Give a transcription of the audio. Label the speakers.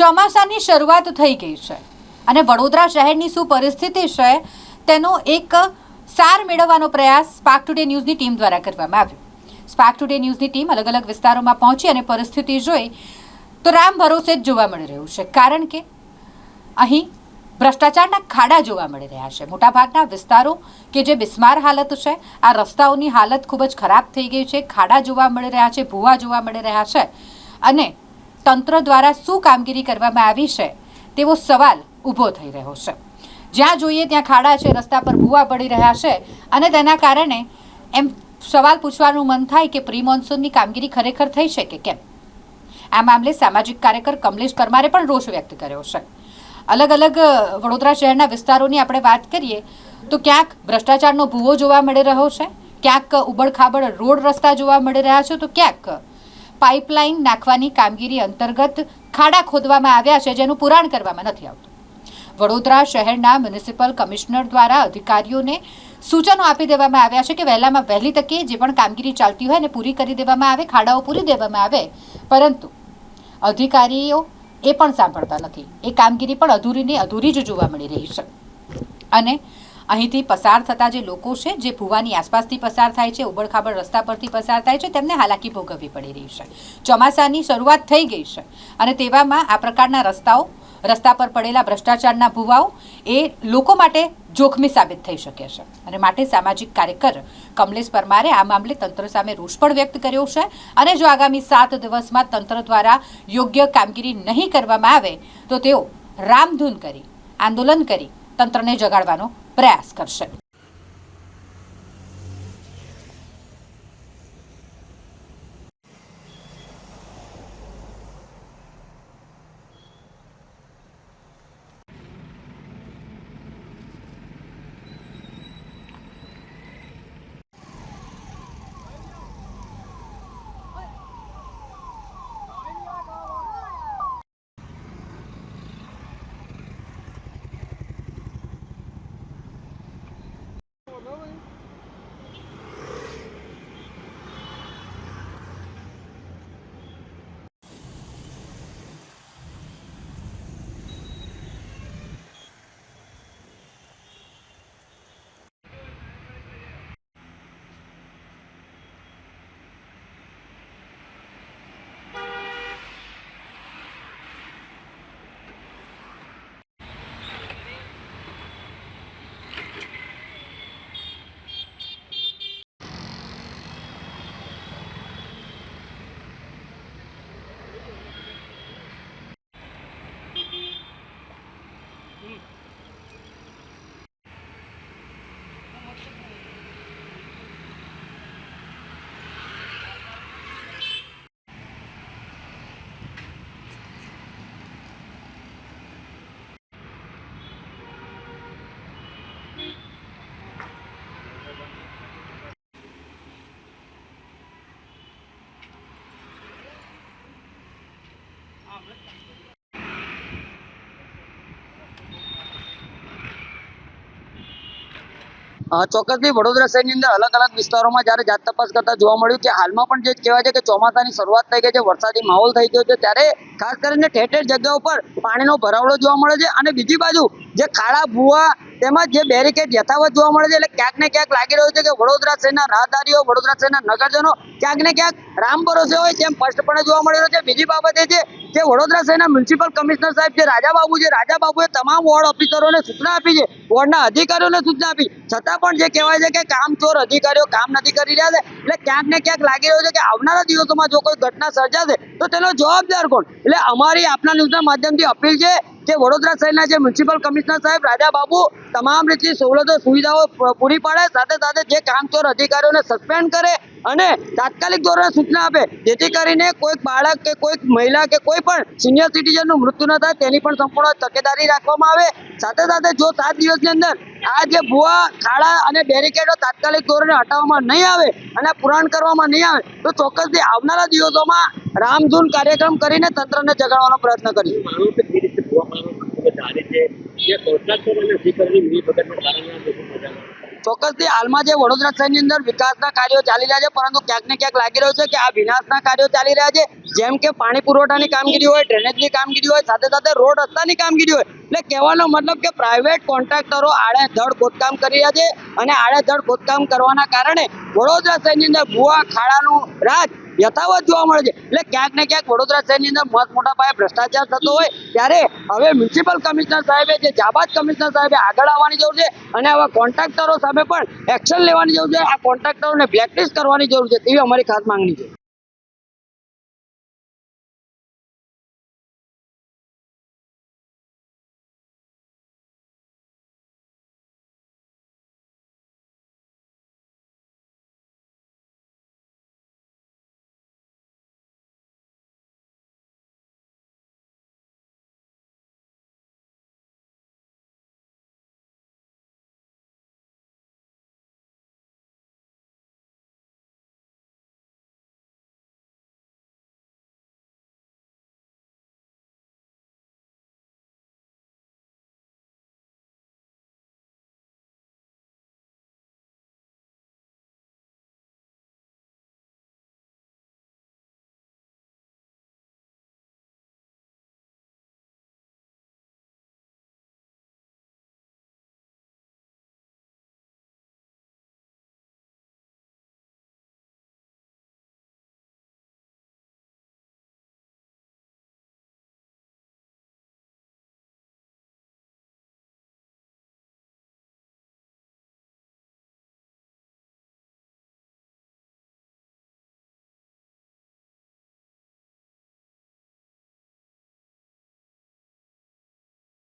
Speaker 1: ચોમાસાની શરૂઆત થઈ ગઈ છે. અને વડોદરા શહેરની શું પરિસ્થિતિ છે, તેનો એક સાર મેળવવાનો પ્રયાસ સ્પાર્ક ટુડે ન્યૂઝની ટીમ દ્વારા કરવામાં આવ્યો. સ્પાર્ક ટુડે ન્યૂઝની ટીમ અલગ અલગ વિસ્તારોમાં પહોંચી અને પરિસ્થિતિ જોઈ તો રામ ભરોસે જ જોવા મળી રહ્યું છે. કારણ કે અહીં ભ્રષ્ટાચારના ખાડા જોવા મળી રહ્યા છે. મોટાભાગના વિસ્તારો કે જે બિસ્માર હાલત છે, આ રસ્તાઓની હાલત ખૂબ જ ખરાબ થઈ ગઈ છે. ખાડા જોવા મળી રહ્યા છે, ભૂવા જોવા મળી રહ્યા છે. અને તંત્ર દ્વારા શું કામગીરી કરવામાં આવી છે, તેવો સવાલ ઊભો થઈ રહ્યો છે. જ્યાં જોઈએ ત્યાં ખાડા છે, રસ્તા પર ભૂવા પડી રહ્યા છે અને તેના કારણે એમ સવાલ પૂછવાનું મન થાય કે પ્રી મોન્સૂનની કામગીરી ખરેખર થઈ છે કે કેમ? આ મામલે સામાજિક કાર્યકર કમલેશ પરમારે પણ રોષ વ્યક્ત કર્યો છે. અલગ અલગ વડોદરા શહેરના વિસ્તારોની આપણે વાત કરીએ, તો ક્યાંક ભ્રષ્ટાચારનો ભૂવો જોવા મળી રહ્યો છે, ક્યાંક ઉબડખાબડ રોડ રસ્તા જોવા મળી રહ્યા છે, તો ક્યાંક પાઇપલાઇન નાખવાની કામગીરી અંતર્ગત ખાડા ખોદવામાં આવ્યા છે, જેનું પુરાણ કરવામાં નથી આવતું. વડોદરા શહેરના મ્યુનિસિપલ કમિશનર દ્વારા અધિકારીઓને સૂચનો આપી દેવામાં આવ્યા છે કે વહેલામાં વહેલી તકે જે પણ કામગીરી ચાલતી હોય એને પૂરી કરી દેવામાં આવે, ખાડાઓ પૂરી દેવામાં આવે. પરંતુ અધિકારીઓ એ પણ સાંભળતા નથી. એ કામગીરી પણ અધૂરીને અધૂરી જ જોવા મળી રહી છે. અને અહીંથી પસાર થતા જે લોકો છે, જે ભુવાની આસપાસથી પસાર થાય છે ઉબડખાબડ રસ્તા પરથી પસાર થાય છે, તેમને હાલાકી ભોગવવી પડી રહી છે. ચોમાસાની શરૂઆત થઈ ગઈ છે અને તેવામાં આ પ્રકારના રસ્તાઓ, રસ્તા પર પડેલા ભ્રષ્ટાચારના ભુવાઓ, એ લોકો માટે જોખમી સાબિત થઈ શકે છે. અને માટે સામાજિક કાર્યકર કમલેશ પરમારે આ મામલે તંત્ર સામે રોષ પણ વ્યક્ત કર્યો છે અને જો આગામી સાત દિવસમાં તંત્ર દ્વારા યોગ્ય કામગીરી નહીં કરવામાં આવે, તો તેઓ રામધૂન કરી, આંદોલન કરી તંત્રને જગાડવાનો પ્રયાસ કરશે
Speaker 2: ચોક્કસથી વડોદરા શહેરની અંદર અલગ અલગ વિસ્તારોમાં જ્યારે જાત તપાસ કરતા જોવા મળ્યું કે હાલમાં પણ જે કહેવાય છે કે ચોમાસાની શરૂઆત થઈ ગઈ છે, વરસાદી માહોલ થઈ ગયો છે, ત્યારે ખાસ કરીને ઠેર ઠેર જગ્યાઓ પર પાણીનો ભરાવડો જોવા મળે છે અને બીજી બાજુ જે ખાડા, ભૂવા તેમજ જે બેરિકેડ યથાવત જોવા મળે છે, એટલે ક્યાંક ને ક્યાંક લાગી રહ્યું છે કે વડોદરા શહેરના રાહદારીઓ, વડોદરા શહેરના નગરજનો ક્યાંક ને ક્યાંક રામ ભરોસે હોય તેમ સ્પષ્ટપણે જોવા મળી રહ્યો છે. બીજી બાબત એ છે કે વડોદરા શહેરના મ્યુનિસિપલ કમિશનર સાહેબ જે રાજાબાબુ છે રાજાબાબુએ તમામ વોર્ડ ઓફિસરોને સૂચના આપી છે વોર્ડના અધિકારીઓને સૂચના આપી. છતાં પણ જે કહેવાય છે કે કામચોર અધિકારીઓ કામ નથી કરી રહ્યા છે, એટલે ક્યાંક ને ક્યાંક લાગી રહ્યું છે કે આવનારા દિવસોમાં જો કોઈ ઘટના સર્જાશે, તો તેનો જવાબદાર કોણ? એટલે અમારી આપના ન્યૂઝના માધ્યમથી અપીલ છે કે વડોદરા શહેરના જે મ્યુનિસિપલ કમિશનર સાહેબ, રાજા બાબુ, તમામ રીતની સવલતો, સુવિધાઓ પૂરી પાડે, સાથે સાથે જે કામચોર અધિકારીઓને સસ્પેન્ડ કરે અને તાત્કાલિક ધોરણે સૂચના આપે, જેથી કરીને કોઈક બાળક કે કોઈક મહિલા કે કોઈ પણ સિનિયર સિટીઝનનું મૃત્યુ ન થાય, તેની પણ સંપૂર્ણ તકેદારી રાખવામાં આવે સાથે સાથે જો સાત દિવસની અંદર આ જે ભૂવા ખાડા અને બેરિકેડો તાત્કાલિક ધોરણે હટાવવામાં નહીં આવે અને પુરાણ કરવામાં નહીં આવે, તો ચોક્કસથી આવનારા દિવસોમાં રામધૂન કાર્યક્રમ કરીને તંત્રને જગાડવાનો પ્રયત્ન કરીશું ચોક્કસથી હાલમાં જે વડોદરા શહેરની અંદર વિકાસના કાર્યો ચાલી રહ્યા છે, પરંતુ ક્યાંક ને ક્યાંક લાગી રહ્યું છે કે આ વિનાશના કાર્યો ચાલી રહ્યા છે. જેમ કે પાણી પુરવઠાની કામગીરી હોય, ડ્રેનેજની કામગીરી હોય, સાથે સાથે રોડ રસ્તાની કામગીરી હોય. એટલે કહેવાનો મતલબ કે પ્રાઇવેટ કોન્ટ્રાક્ટરો આડેધડ ખોદકામ કરી રહ્યા છે અને આડેધડ ખોદકામ કરવાના કારણે વડોદરા શહેરની અંદર ભૂવા, ખાડાનું રાજ યથાવત જોવા મળે છે. એટલે ક્યાંક ને ક્યાંક વડોદરા શહેરની અંદર મત મોટા પાયે ભ્રષ્ટાચાર થતો હોય, ત્યારે હવે મ્યુનિસિપલ કમિશનર સાહેબે જે જાબાદ કમિશનર સાહેબે આગળ આવવાની જરૂર છે અને આવા કોન્ટ્રાક્ટરો સામે પણ એક્શન લેવાની જરૂર છે. આ કોન્ટ્રાક્ટરોને બ્લેકલિસ્ટ કરવાની જરૂર છે. તેવી અમારી ખાસ માંગણી છે.